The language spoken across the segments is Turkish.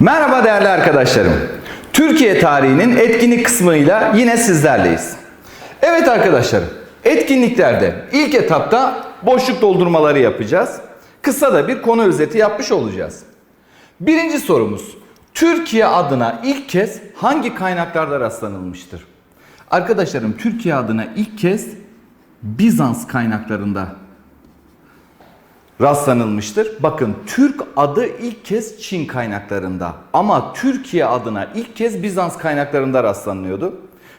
Merhaba değerli arkadaşlarım. Türkiye tarihinin etkinlik kısmıyla yine sizlerleyiz. Evet arkadaşlarım, etkinliklerde ilk etapta boşluk doldurmaları yapacağız. Kısa da bir konu özeti yapmış olacağız. Birinci sorumuz, Türkiye adına ilk kez hangi kaynaklarda rastlanılmıştır? Arkadaşlarım, Türkiye adına ilk kez Bizans kaynaklarında rastlanılmıştır. Bakın Türk adı ilk kez Çin kaynaklarında ama Türkiye adına ilk kez Bizans kaynaklarında rastlanıyordu.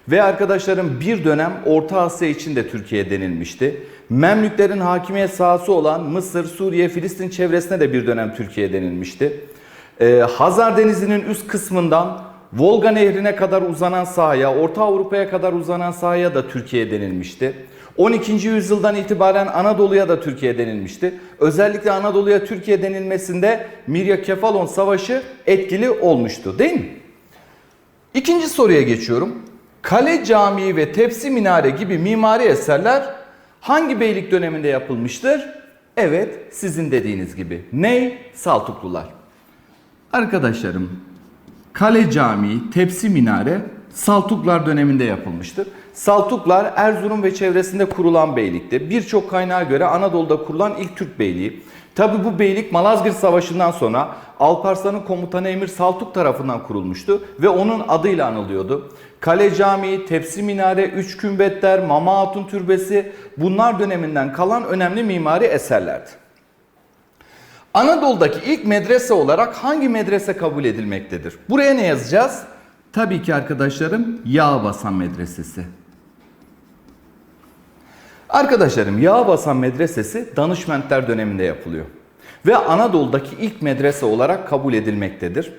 Ve arkadaşlarım bir dönem Orta Asya için de Türkiye denilmişti. Memlüklerin hakimiyet sahası olan Mısır, Suriye, Filistin çevresine de bir dönem Türkiye denilmişti. Ee, Hazar Denizi'nin üst kısmından Volga Nehri'ne kadar uzanan sahaya, Orta Avrupa'ya kadar uzanan sahaya da Türkiye denilmişti. 12. yüzyıldan itibaren Anadolu'ya da Türkiye denilmişti. Özellikle Anadolu'ya Türkiye denilmesinde Mirya Kefalon Savaşı etkili olmuştu değil mi? İkinci soruya geçiyorum. Kale, cami ve tepsi minare gibi mimari eserler hangi beylik döneminde yapılmıştır? Evet, sizin dediğiniz gibi. Ney? Saltuklular. Arkadaşlarım, Kale Camii, Tepsi Minare Saltuklar döneminde yapılmıştır. Saltuklar Erzurum ve çevresinde kurulan beylikti. Birçok kaynağa göre Anadolu'da kurulan ilk Türk beyliği. Tabi bu beylik Malazgirt Savaşı'ndan sonra Alparslan'ın komutanı Emir Saltuk tarafından kurulmuştu ve onun adıyla anılıyordu. Kale Camii, Tepsi Minare, Üç Kümbetler, Mama Hatun Türbesi bunlar döneminden kalan önemli mimari eserlerdi. Anadolu'daki ilk medrese olarak hangi medrese kabul edilmektedir? Buraya ne yazacağız? Tabii ki arkadaşlarım Yağbasan Medresesi. Arkadaşlarım Yağbasan Medresesi Danışmentler döneminde yapılıyor. Ve Anadolu'daki ilk medrese olarak kabul edilmektedir.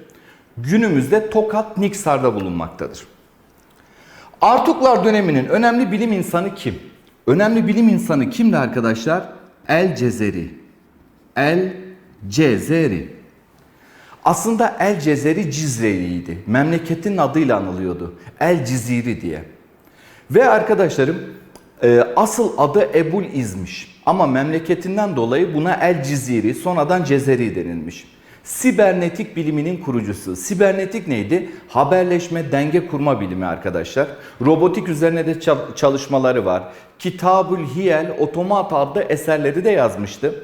Günümüzde Tokat Niksar'da bulunmaktadır. Artuklar döneminin önemli bilim insanı kim? Önemli bilim insanı kimdi arkadaşlar? El Cezeri. El Cezeri. Aslında El Cezeri Cizreliydi. Memleketin adıyla anılıyordu. El Ciziri diye. Ve arkadaşlarım e, asıl adı Ebul İz'miş. Ama memleketinden dolayı buna El Ciziri, sonradan Cezeri denilmiş. Sibernetik biliminin kurucusu. Sibernetik neydi? Haberleşme, denge kurma bilimi arkadaşlar. Robotik üzerine de çalışmaları var. Kitabül Hiyel, Otomat adlı eserleri de yazmıştı.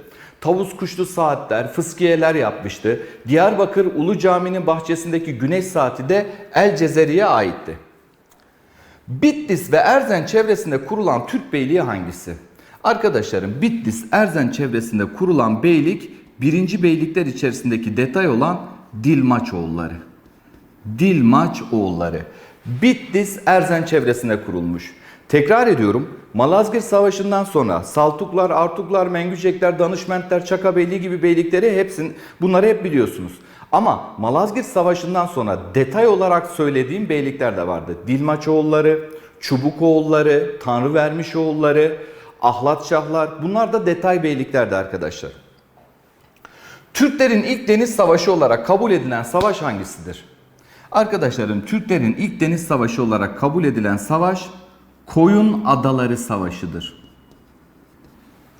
Tavus kuşlu saatler, fıskiyeler yapmıştı. Diyarbakır Ulu Cami'nin bahçesindeki güneş saati de El Cezeri'ye aitti. Bitlis ve Erzen çevresinde kurulan Türk beyliği hangisi? Arkadaşlarım Bitlis, Erzen çevresinde kurulan beylik birinci beylikler içerisindeki detay olan Dilmaçoğulları. Dilmaçoğulları. Bitlis, Erzen çevresinde kurulmuş. Tekrar ediyorum. Malazgirt Savaşı'ndan sonra Saltuklar, Artuklar, Mengücekler, Danışmentler, Çakabeyliği gibi beylikleri hepsini bunları hep biliyorsunuz. Ama Malazgirt Savaşı'ndan sonra detay olarak söylediğim beylikler de vardı. Dilmaçoğulları, Çubukoğulları, Tanrıvermişoğulları, Ahlatşahlar bunlar da detay beyliklerdi arkadaşlar. Türklerin ilk deniz savaşı olarak kabul edilen savaş hangisidir? Arkadaşlarım Türklerin ilk deniz savaşı olarak kabul edilen savaş Koyun Adaları Savaşı'dır.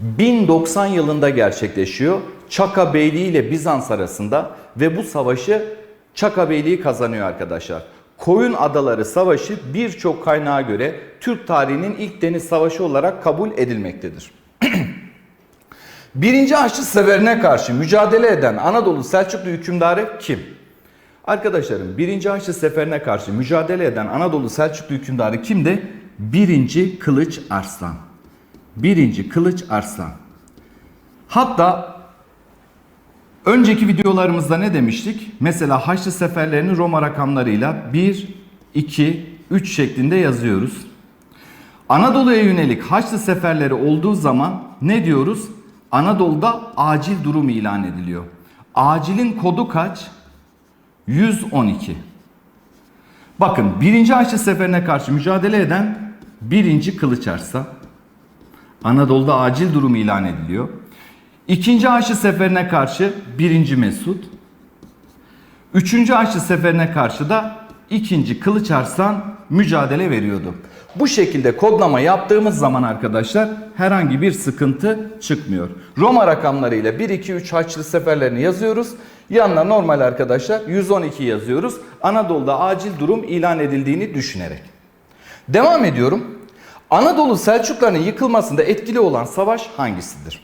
1090 yılında gerçekleşiyor. Çaka Beyliği ile Bizans arasında ve bu savaşı Çaka Beyliği kazanıyor arkadaşlar. Koyun Adaları Savaşı birçok kaynağa göre Türk tarihinin ilk deniz savaşı olarak kabul edilmektedir. Birinci Haçlı Seferine karşı mücadele eden Anadolu Selçuklu hükümdarı kim? Arkadaşlarım birinci Haçlı Seferine karşı mücadele eden Anadolu Selçuklu hükümdarı kimdi? Birinci Kılıç Arslan. Birinci Kılıç Arslan. Hatta önceki videolarımızda ne demiştik? Mesela Haçlı seferlerini Roma rakamlarıyla 1, 2, 3 şeklinde yazıyoruz. Anadolu'ya yönelik Haçlı seferleri olduğu zaman ne diyoruz? Anadolu'da acil durum ilan ediliyor. Acilin kodu kaç? 112. Bakın 1. Haçlı Seferi'ne karşı mücadele eden 1. Kılıç Arslan. Anadolu'da acil durum ilan ediliyor. 2. Haçlı Seferi'ne karşı 1. Mesut. 3. Haçlı Seferi'ne karşı da 2. Kılıç Arslan mücadele veriyordu. Bu şekilde kodlama yaptığımız zaman arkadaşlar herhangi bir sıkıntı çıkmıyor. Roma rakamlarıyla 1, 2, 3 Haçlı seferlerini yazıyoruz. Yanına normal arkadaşlar 112 yazıyoruz. Anadolu'da acil durum ilan edildiğini düşünerek. Devam ediyorum. Anadolu Selçuklarının yıkılmasında etkili olan savaş hangisidir?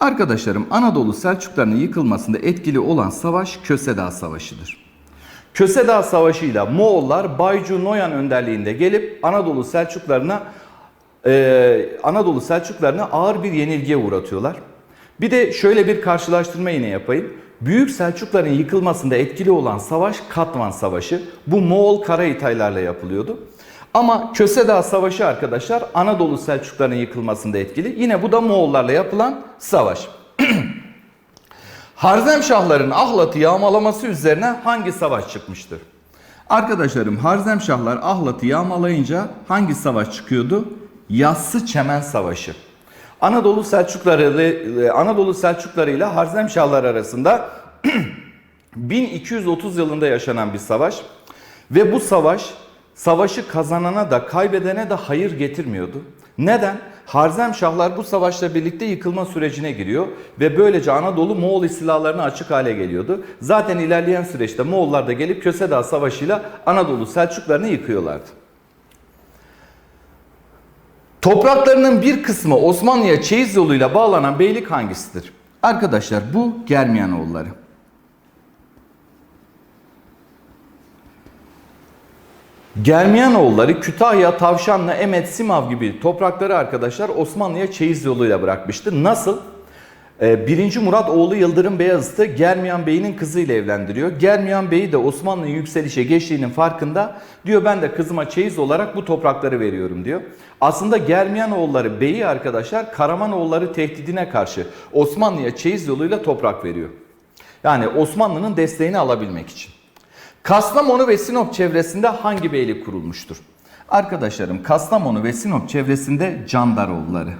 Arkadaşlarım Anadolu Selçuklarının yıkılmasında etkili olan savaş Kösedağ Savaşı'dır. Kösedağ Savaşı ile Moğollar Baycu Noyan önderliğinde gelip Anadolu Selçuklarına e, Anadolu Selçuklarına ağır bir yenilgiye uğratıyorlar. Bir de şöyle bir karşılaştırma yine yapayım. Büyük Selçukların yıkılmasında etkili olan savaş Katman Savaşı. Bu Moğol Karahitaylarla yapılıyordu. Ama Kösedağ Savaşı arkadaşlar Anadolu Selçuklarının yıkılmasında etkili. Yine bu da Moğollarla yapılan savaş. Harzemşahların Ahlat'ı yağmalaması üzerine hangi savaş çıkmıştır? Arkadaşlarım Harzemşahlar Ahlat'ı yağmalayınca hangi savaş çıkıyordu? Yassı Çemen Savaşı. Anadolu Selçukları ile Anadolu Selçukları ile Harzemşahlar arasında 1230 yılında yaşanan bir savaş ve bu savaş savaşı kazanana da kaybedene de hayır getirmiyordu. Neden? Harzemşahlar bu savaşla birlikte yıkılma sürecine giriyor ve böylece Anadolu Moğol istilalarına açık hale geliyordu. Zaten ilerleyen süreçte Moğollar da gelip Kösedağ Savaşı'yla Anadolu Selçuklarını yıkıyorlardı. Topraklarının bir kısmı Osmanlı'ya çeyiz yoluyla bağlanan beylik hangisidir? Arkadaşlar bu Germiyanoğulları. Germiyanoğulları Kütahya, Tavşanlı, Emet, Simav gibi toprakları arkadaşlar Osmanlı'ya çeyiz yoluyla bırakmıştı. Nasıl? Ee, 1. Murat oğlu Yıldırım Beyazıt'ı Germiyan Bey'in kızıyla evlendiriyor. Germiyan Bey de Osmanlı'nın yükselişe geçtiğinin farkında. Diyor ben de kızıma çeyiz olarak bu toprakları veriyorum diyor. Aslında Germiyanoğulları Bey'i arkadaşlar Karamanoğulları tehdidine karşı Osmanlı'ya çeyiz yoluyla toprak veriyor. Yani Osmanlı'nın desteğini alabilmek için. Kastamonu ve Sinop çevresinde hangi beylik kurulmuştur? Arkadaşlarım Kastamonu ve Sinop çevresinde Candaroğulları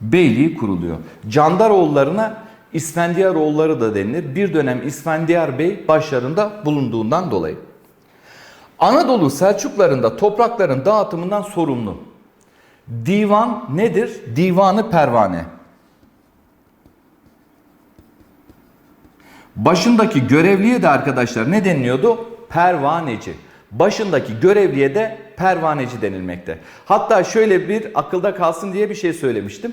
beyliği kuruluyor. Candaroğullarına İsfendiyaroğulları da denilir. Bir dönem İsfendiyar Bey başlarında bulunduğundan dolayı. Anadolu Selçuklarında toprakların dağıtımından sorumlu. Divan nedir? Divanı pervane. Başındaki görevliye de arkadaşlar ne deniliyordu? Pervaneci. Başındaki görevliye de pervaneci denilmekte. Hatta şöyle bir akılda kalsın diye bir şey söylemiştim.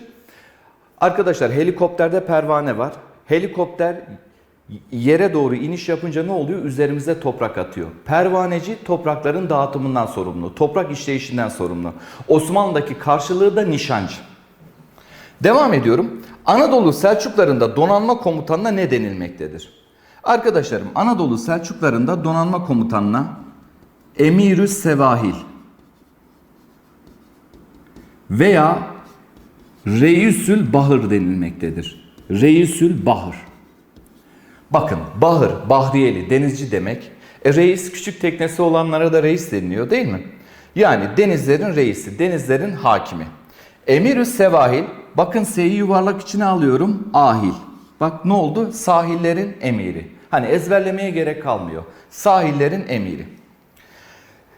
Arkadaşlar helikopterde pervane var. Helikopter yere doğru iniş yapınca ne oluyor? Üzerimize toprak atıyor. Pervaneci toprakların dağıtımından sorumlu. Toprak işleyişinden sorumlu. Osmanlı'daki karşılığı da nişancı. Devam ediyorum. Anadolu Selçuklarında donanma komutanına ne denilmektedir? Arkadaşlarım Anadolu Selçuklarında donanma komutanına Emirü Sevahil veya Reisül Bahır denilmektedir. Reisül Bahır. Bakın Bahır, Bahriyeli, denizci demek. E, reis küçük teknesi olanlara da reis deniliyor değil mi? Yani denizlerin reisi, denizlerin hakimi. Emirü Sevahil, bakın S'yi yuvarlak içine alıyorum, ahil. Bak ne oldu? Sahillerin emiri. Hani ezberlemeye gerek kalmıyor. Sahillerin emiri.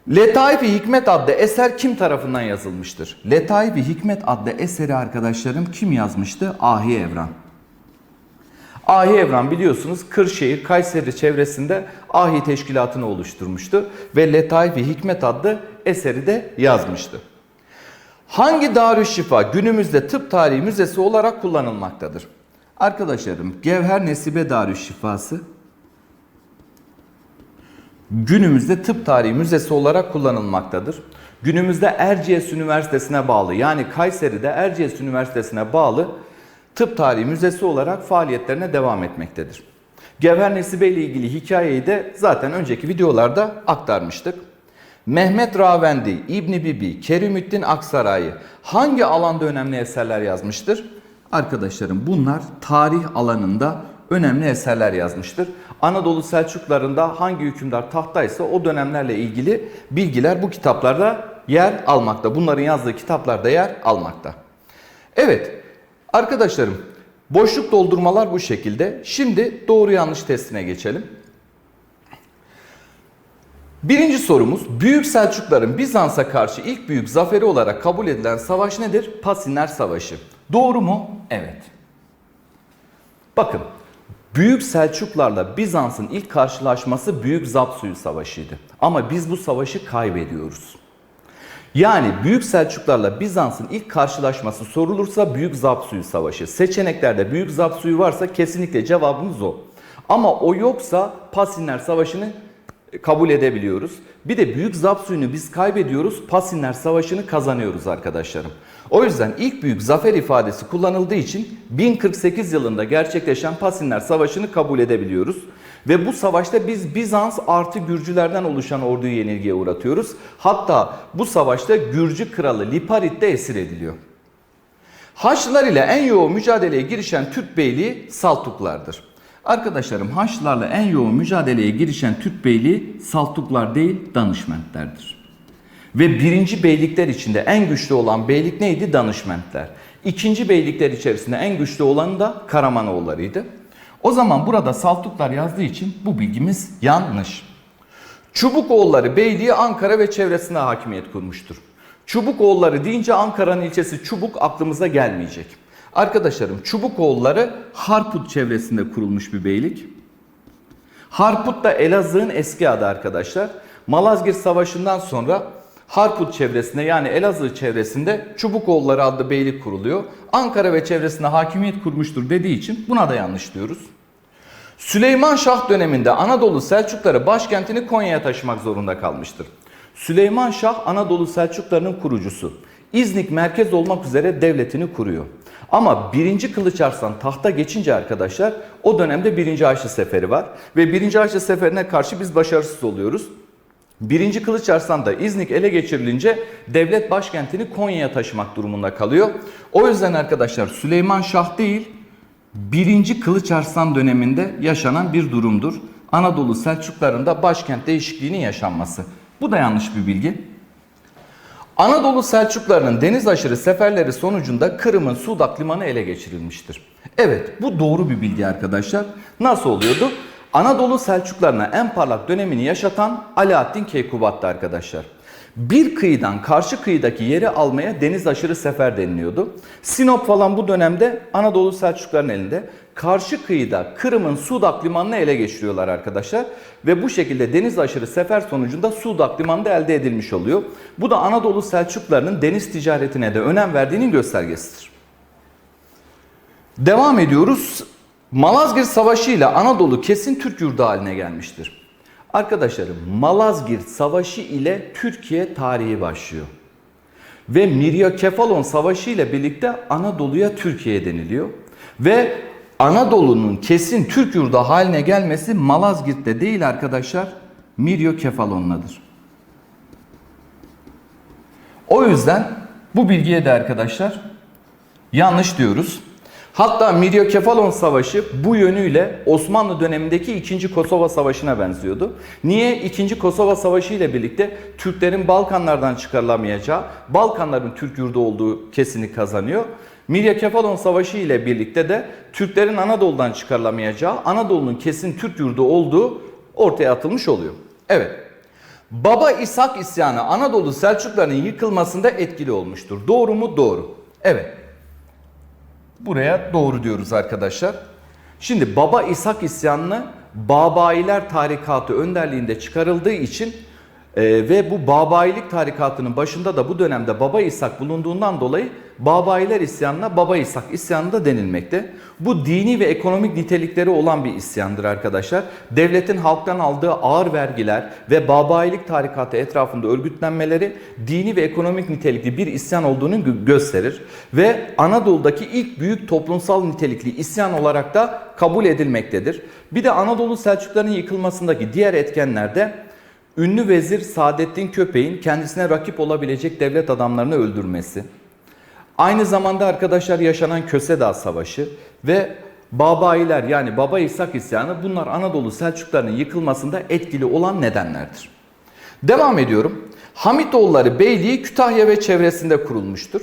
Letaif-i Hikmet adlı eser kim tarafından yazılmıştır? Letaif-i Hikmet adlı eseri arkadaşlarım kim yazmıştı? Ahi Evran. Ahi Evran biliyorsunuz Kırşehir, Kayseri çevresinde Ahi Teşkilatı'nı oluşturmuştu ve Letaif-i Hikmet adlı eseri de yazmıştı. Hangi Darüşşifa günümüzde tıp tarihi müzesi olarak kullanılmaktadır? Arkadaşlarım Gevher Nesibe Darüşşifası günümüzde tıp tarihi müzesi olarak kullanılmaktadır. Günümüzde Erciyes Üniversitesi'ne bağlı yani Kayseri'de Erciyes Üniversitesi'ne bağlı tıp tarihi müzesi olarak faaliyetlerine devam etmektedir. Gevher Nesibe ile ilgili hikayeyi de zaten önceki videolarda aktarmıştık. Mehmet Ravendi, İbni Bibi, Kerimüddin Aksaray'ı hangi alanda önemli eserler yazmıştır? Arkadaşlarım bunlar tarih alanında önemli eserler yazmıştır. Anadolu Selçuklarında hangi hükümdar tahtaysa o dönemlerle ilgili bilgiler bu kitaplarda yer almakta. Bunların yazdığı kitaplarda yer almakta. Evet arkadaşlarım boşluk doldurmalar bu şekilde. Şimdi doğru yanlış testine geçelim. Birinci sorumuz Büyük Selçukların Bizans'a karşı ilk büyük zaferi olarak kabul edilen savaş nedir? Pasinler Savaşı. Doğru mu? Evet. Bakın Büyük Selçuklarla Bizans'ın ilk karşılaşması Büyük Zapsuyu Savaşı'ydı. Ama biz bu savaşı kaybediyoruz. Yani Büyük Selçuklarla Bizans'ın ilk karşılaşması sorulursa Büyük Zapsuyu Savaşı. Seçeneklerde Büyük Zapsuyu varsa kesinlikle cevabımız o. Ama o yoksa Pasinler Savaşı'nı kabul edebiliyoruz. Bir de Büyük Zapsuyu'nu biz kaybediyoruz, Pasinler Savaşı'nı kazanıyoruz arkadaşlarım. O yüzden ilk büyük zafer ifadesi kullanıldığı için 1048 yılında gerçekleşen Pasinler Savaşı'nı kabul edebiliyoruz. Ve bu savaşta biz Bizans artı Gürcülerden oluşan orduyu yenilgiye uğratıyoruz. Hatta bu savaşta Gürcü kralı Liparit de esir ediliyor. Haçlılar ile en yoğun mücadeleye girişen Türk beyliği Saltuklardır. Arkadaşlarım Haçlılarla en yoğun mücadeleye girişen Türk beyliği Saltuklar değil Danışmentlerdir. Ve birinci beylikler içinde en güçlü olan beylik neydi? Danışmentler. İkinci beylikler içerisinde en güçlü olan da Karamanoğullarıydı. O zaman burada Saltuklar yazdığı için bu bilgimiz yanlış. Çubukoğulları Beyliği Ankara ve çevresinde hakimiyet kurmuştur. Çubukoğulları deyince Ankara'nın ilçesi Çubuk aklımıza gelmeyecek. Arkadaşlarım Çubukoğulları Harput çevresinde kurulmuş bir beylik. Harput da Elazığ'ın eski adı arkadaşlar. Malazgirt Savaşı'ndan sonra Harput çevresinde yani Elazığ çevresinde Çubukoğulları adlı beylik kuruluyor. Ankara ve çevresinde hakimiyet kurmuştur dediği için buna da yanlış diyoruz. Süleyman Şah döneminde Anadolu Selçukları başkentini Konya'ya taşımak zorunda kalmıştır. Süleyman Şah Anadolu Selçuklarının kurucusu. İznik merkez olmak üzere devletini kuruyor. Ama 1. Kılıç Arslan tahta geçince arkadaşlar o dönemde 1. Haçlı Seferi var. Ve 1. Haçlı Seferi'ne karşı biz başarısız oluyoruz. 1. Kılıç Arslan da İznik ele geçirilince devlet başkentini Konya'ya taşımak durumunda kalıyor. O yüzden arkadaşlar Süleyman Şah değil 1. Kılıç Arslan döneminde yaşanan bir durumdur. Anadolu Selçuklarında başkent değişikliğinin yaşanması. Bu da yanlış bir bilgi. Anadolu Selçuklarının deniz aşırı seferleri sonucunda Kırım'ın Sudak limanı ele geçirilmiştir. Evet bu doğru bir bilgi arkadaşlar. Nasıl oluyordu? Anadolu Selçuklarına en parlak dönemini yaşatan Alaaddin Keykubat'tı arkadaşlar. Bir kıyıdan karşı kıyıdaki yeri almaya deniz aşırı sefer deniliyordu. Sinop falan bu dönemde Anadolu Selçukların elinde. Karşı kıyıda Kırım'ın Sudak limanını ele geçiriyorlar arkadaşlar. Ve bu şekilde deniz aşırı sefer sonucunda Sudak limanı da elde edilmiş oluyor. Bu da Anadolu Selçuklarının deniz ticaretine de önem verdiğinin göstergesidir. Devam ediyoruz. Malazgirt Savaşı ile Anadolu kesin Türk yurdu haline gelmiştir. Arkadaşlarım Malazgirt Savaşı ile Türkiye tarihi başlıyor. Ve Miryakefalon Savaşı ile birlikte Anadolu'ya Türkiye deniliyor. Ve Anadolu'nun kesin Türk yurdu haline gelmesi Malazgirt'te değil arkadaşlar, Miryakefalon'ladır. O yüzden bu bilgiye de arkadaşlar yanlış diyoruz. Hatta Miryakefalon Savaşı bu yönüyle Osmanlı dönemindeki 2. Kosova Savaşı'na benziyordu. Niye? 2. Kosova Savaşı ile birlikte Türklerin Balkanlardan çıkarılamayacağı, Balkanların Türk yurdu olduğu kesini kazanıyor. Miryakefalon Savaşı ile birlikte de Türklerin Anadolu'dan çıkarılamayacağı, Anadolu'nun kesin Türk yurdu olduğu ortaya atılmış oluyor. Evet. Baba İshak isyanı Anadolu Selçuklarının yıkılmasında etkili olmuştur. Doğru mu? Doğru. Evet. Buraya doğru diyoruz arkadaşlar. Şimdi Baba İshak isyanını Babayiler tarikatı önderliğinde çıkarıldığı için e, ve bu Babayilik tarikatının başında da bu dönemde Baba İshak bulunduğundan dolayı Babayiler isyanına Baba İshak isyanı da denilmekte. Bu dini ve ekonomik nitelikleri olan bir isyandır arkadaşlar. Devletin halktan aldığı ağır vergiler ve Babayilik tarikatı etrafında örgütlenmeleri dini ve ekonomik nitelikli bir isyan olduğunu gö- gösterir. Ve Anadolu'daki ilk büyük toplumsal nitelikli isyan olarak da kabul edilmektedir. Bir de Anadolu Selçuklarının yıkılmasındaki diğer etkenler de ünlü vezir Saadettin Köpek'in kendisine rakip olabilecek devlet adamlarını öldürmesi. Aynı zamanda arkadaşlar yaşanan Kösedağ Savaşı ve Babayiler yani Baba İshak isyanı bunlar Anadolu Selçuklarının yıkılmasında etkili olan nedenlerdir. Devam ediyorum. Hamitoğulları Beyliği Kütahya ve çevresinde kurulmuştur.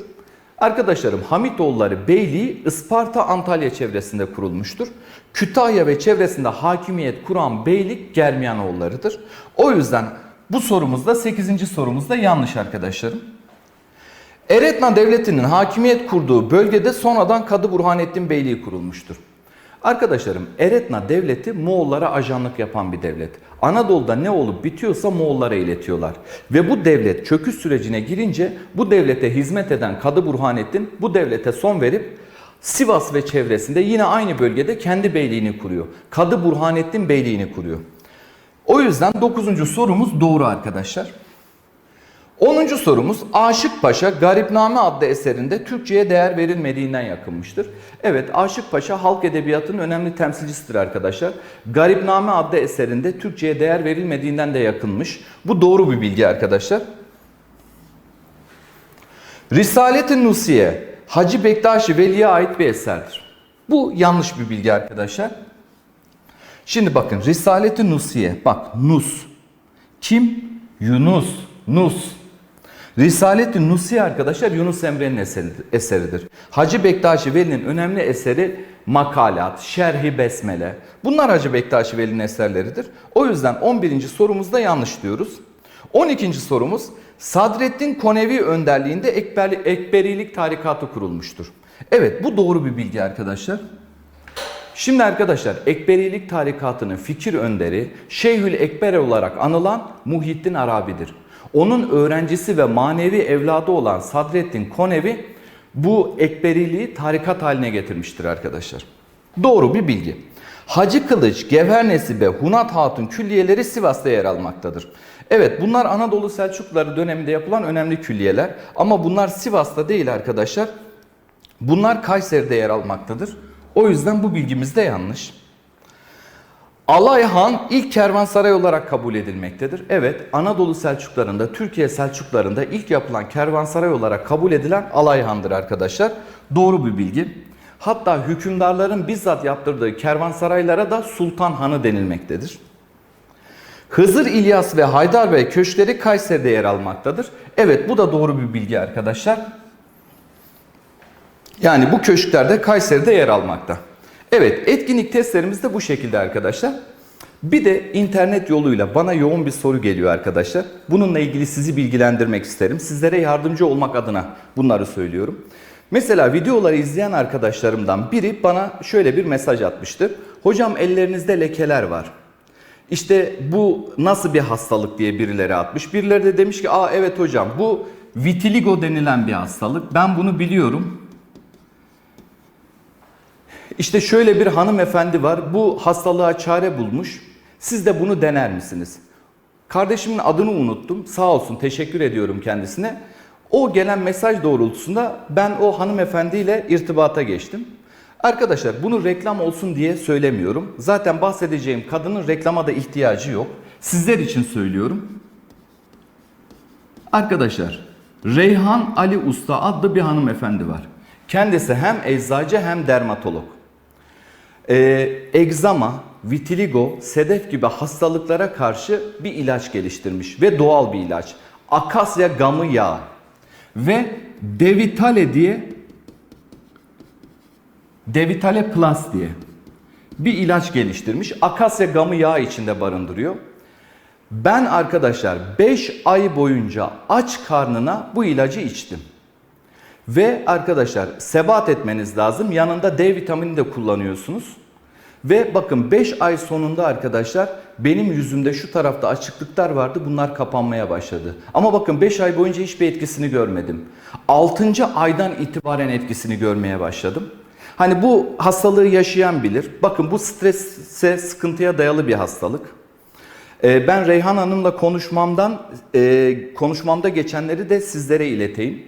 Arkadaşlarım Hamitoğulları Beyliği Isparta Antalya çevresinde kurulmuştur. Kütahya ve çevresinde hakimiyet kuran beylik Germiyanoğullarıdır. O yüzden bu sorumuzda 8. sorumuzda yanlış arkadaşlarım. Eretna Devleti'nin hakimiyet kurduğu bölgede sonradan Kadı Burhanettin Beyliği kurulmuştur. Arkadaşlarım Eretna devleti Moğollara ajanlık yapan bir devlet. Anadolu'da ne olup bitiyorsa Moğollara iletiyorlar. Ve bu devlet çöküş sürecine girince bu devlete hizmet eden Kadı Burhanettin bu devlete son verip Sivas ve çevresinde yine aynı bölgede kendi beyliğini kuruyor. Kadı Burhanettin beyliğini kuruyor. O yüzden 9. sorumuz doğru arkadaşlar. 10. sorumuz Aşık Paşa Garipname adlı eserinde Türkçe'ye değer verilmediğinden yakınmıştır. Evet Aşık Paşa halk edebiyatının önemli temsilcisidir arkadaşlar. Garipname adlı eserinde Türkçe'ye değer verilmediğinden de yakınmış. Bu doğru bir bilgi arkadaşlar. Risalet-i Nusiye Hacı Bektaşi Veli'ye ait bir eserdir. Bu yanlış bir bilgi arkadaşlar. Şimdi bakın Risalet-i Nusiye bak Nus. Kim? Yunus. Nus. Risalet-i Nusiye arkadaşlar Yunus Emre'nin eseridir. Hacı Bektaşi Veli'nin önemli eseri Makalat, Şerhi Besmele. Bunlar Hacı Bektaşi Veli'nin eserleridir. O yüzden 11. sorumuzda yanlış diyoruz. 12. sorumuz Sadreddin Konevi önderliğinde Ekber, Ekberilik tarikatı kurulmuştur. Evet bu doğru bir bilgi arkadaşlar. Şimdi arkadaşlar Ekberilik tarikatının fikir önderi Şeyhül Ekber olarak anılan Muhyiddin Arabi'dir. Onun öğrencisi ve manevi evladı olan Sadreddin Konevi bu Ekberiliği tarikat haline getirmiştir arkadaşlar. Doğru bir bilgi. Hacı Kılıç, Gevher Nesibe, Hunat Hatun külliyeleri Sivas'ta yer almaktadır. Evet bunlar Anadolu Selçukluları döneminde yapılan önemli külliyeler ama bunlar Sivas'ta değil arkadaşlar. Bunlar Kayseri'de yer almaktadır. O yüzden bu bilgimiz de yanlış. Alayhan ilk kervansaray olarak kabul edilmektedir. Evet, Anadolu Selçuklarında, Türkiye Selçuklarında ilk yapılan kervansaray olarak kabul edilen Alayhan'dır arkadaşlar. Doğru bir bilgi. Hatta hükümdarların bizzat yaptırdığı kervansaraylara da Sultan Hanı denilmektedir. Hızır İlyas ve Haydar Bey köşkleri Kayseri'de yer almaktadır. Evet bu da doğru bir bilgi arkadaşlar. Yani bu köşkler de Kayseri'de yer almakta. Evet etkinlik testlerimiz de bu şekilde arkadaşlar. Bir de internet yoluyla bana yoğun bir soru geliyor arkadaşlar. Bununla ilgili sizi bilgilendirmek isterim. Sizlere yardımcı olmak adına bunları söylüyorum. Mesela videoları izleyen arkadaşlarımdan biri bana şöyle bir mesaj atmıştı. Hocam ellerinizde lekeler var. İşte bu nasıl bir hastalık diye birileri atmış. Birileri de demiş ki aa evet hocam bu vitiligo denilen bir hastalık. Ben bunu biliyorum. İşte şöyle bir hanımefendi var. Bu hastalığa çare bulmuş. Siz de bunu dener misiniz? Kardeşimin adını unuttum. Sağ olsun teşekkür ediyorum kendisine. O gelen mesaj doğrultusunda ben o hanımefendiyle irtibata geçtim. Arkadaşlar bunu reklam olsun diye söylemiyorum. Zaten bahsedeceğim kadının reklama da ihtiyacı yok. Sizler için söylüyorum. Arkadaşlar Reyhan Ali Usta adlı bir hanımefendi var. Kendisi hem eczacı hem dermatolog. Ee, egzama, vitiligo, sedef gibi hastalıklara karşı bir ilaç geliştirmiş ve doğal bir ilaç. Akasya gamı yağı ve Devitale diye Devitale Plus diye bir ilaç geliştirmiş. Akasya gamı yağı içinde barındırıyor. Ben arkadaşlar 5 ay boyunca aç karnına bu ilacı içtim. Ve arkadaşlar sebat etmeniz lazım. Yanında D vitamini de kullanıyorsunuz. Ve bakın 5 ay sonunda arkadaşlar benim yüzümde şu tarafta açıklıklar vardı. Bunlar kapanmaya başladı. Ama bakın 5 ay boyunca hiçbir etkisini görmedim. 6. aydan itibaren etkisini görmeye başladım. Hani bu hastalığı yaşayan bilir. Bakın bu strese, sıkıntıya dayalı bir hastalık. Ee, Ben Reyhan Hanım'la konuşmamdan, e, konuşmamda geçenleri de sizlere ileteyim.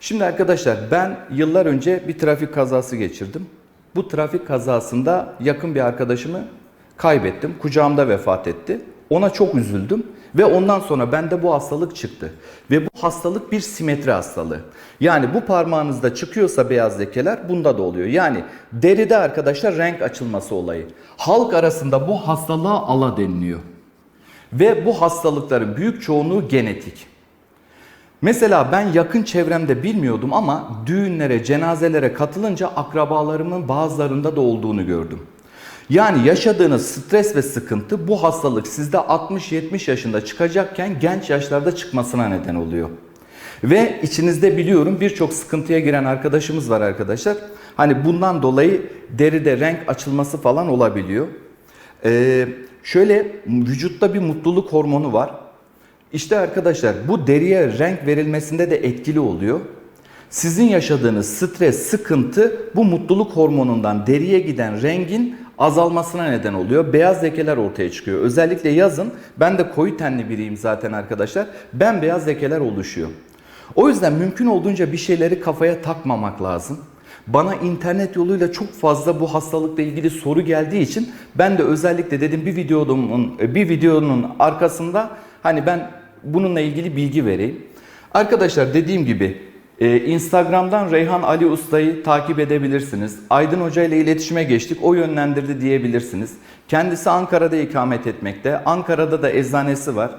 Şimdi arkadaşlar ben yıllar önce bir trafik kazası geçirdim. Bu trafik kazasında yakın bir arkadaşımı kaybettim. Kucağımda vefat etti. Ona çok üzüldüm ve ondan sonra bende bu hastalık çıktı. Ve bu hastalık bir simetri hastalığı. Yani bu parmağınızda çıkıyorsa beyaz lekeler bunda da oluyor. Yani deride arkadaşlar renk açılması olayı. Halk arasında bu hastalığa ala deniliyor. Ve bu hastalıkların büyük çoğunluğu genetik. Mesela ben yakın çevremde bilmiyordum ama düğünlere, cenazelere katılınca akrabalarımın bazılarında da olduğunu gördüm. Yani yaşadığınız stres ve sıkıntı bu hastalık sizde 60-70 yaşında çıkacakken genç yaşlarda çıkmasına neden oluyor. Ve içinizde biliyorum birçok sıkıntıya giren arkadaşımız var arkadaşlar. Hani bundan dolayı deride renk açılması falan olabiliyor. Ee, şöyle vücutta bir mutluluk hormonu var. İşte arkadaşlar bu deriye renk verilmesinde de etkili oluyor. Sizin yaşadığınız stres, sıkıntı bu mutluluk hormonundan deriye giden rengin azalmasına neden oluyor. Beyaz lekeler ortaya çıkıyor. Özellikle yazın ben de koyu tenli biriyim zaten arkadaşlar. Ben beyaz lekeler oluşuyor. O yüzden mümkün olduğunca bir şeyleri kafaya takmamak lazım. Bana internet yoluyla çok fazla bu hastalıkla ilgili soru geldiği için ben de özellikle dedim bir videonun bir videonun arkasında hani ben bununla ilgili bilgi vereyim. Arkadaşlar dediğim gibi e, Instagram'dan Reyhan Ali Usta'yı takip edebilirsiniz. Aydın Hoca ile iletişime geçtik. O yönlendirdi diyebilirsiniz. Kendisi Ankara'da ikamet etmekte. Ankara'da da eczanesi var.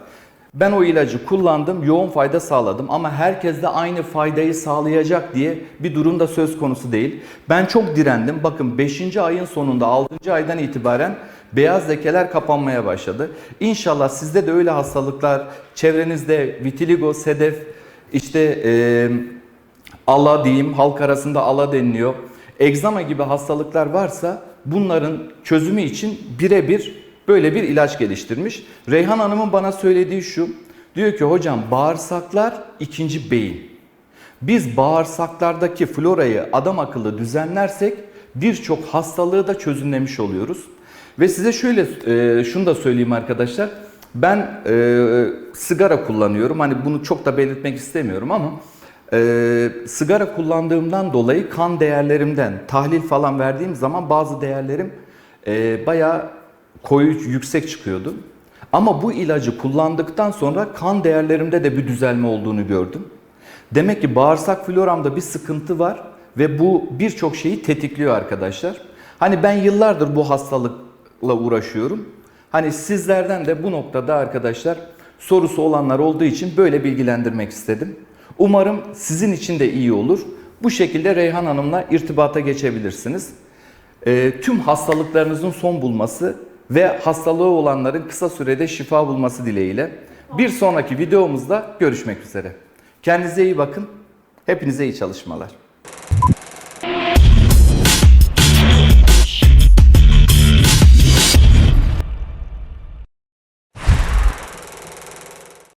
Ben o ilacı kullandım, yoğun fayda sağladım ama herkes de aynı faydayı sağlayacak diye bir durum da söz konusu değil. Ben çok direndim. Bakın 5. ayın sonunda 6. aydan itibaren beyaz lekeler kapanmaya başladı. İnşallah sizde de öyle hastalıklar, çevrenizde vitiligo, sedef, işte eee ala diyeyim, halk arasında ala deniliyor. Egzama gibi hastalıklar varsa bunların çözümü için birebir böyle bir ilaç geliştirmiş. Reyhan Hanım'ın bana söylediği şu. Diyor ki hocam bağırsaklar ikinci beyin. Biz bağırsaklardaki florayı adam akıllı düzenlersek birçok hastalığı da çözümlemiş oluyoruz. Ve size şöyle e, şunu da söyleyeyim arkadaşlar. Ben e, sigara kullanıyorum. Hani bunu çok da belirtmek istemiyorum ama e, sigara kullandığımdan dolayı kan değerlerimden tahlil falan verdiğim zaman bazı değerlerim e, bayağı koyu yüksek çıkıyordu. Ama bu ilacı kullandıktan sonra kan değerlerimde de bir düzelme olduğunu gördüm. Demek ki bağırsak floramda bir sıkıntı var ve bu birçok şeyi tetikliyor arkadaşlar. Hani ben yıllardır bu hastalıkla uğraşıyorum. Hani sizlerden de bu noktada arkadaşlar sorusu olanlar olduğu için böyle bilgilendirmek istedim. Umarım sizin için de iyi olur. Bu şekilde Reyhan Hanım'la irtibata geçebilirsiniz. Ee, tüm hastalıklarınızın son bulması ve hastalığı olanların kısa sürede şifa bulması dileğiyle. Bir sonraki videomuzda görüşmek üzere. Kendinize iyi bakın. Hepinize iyi çalışmalar.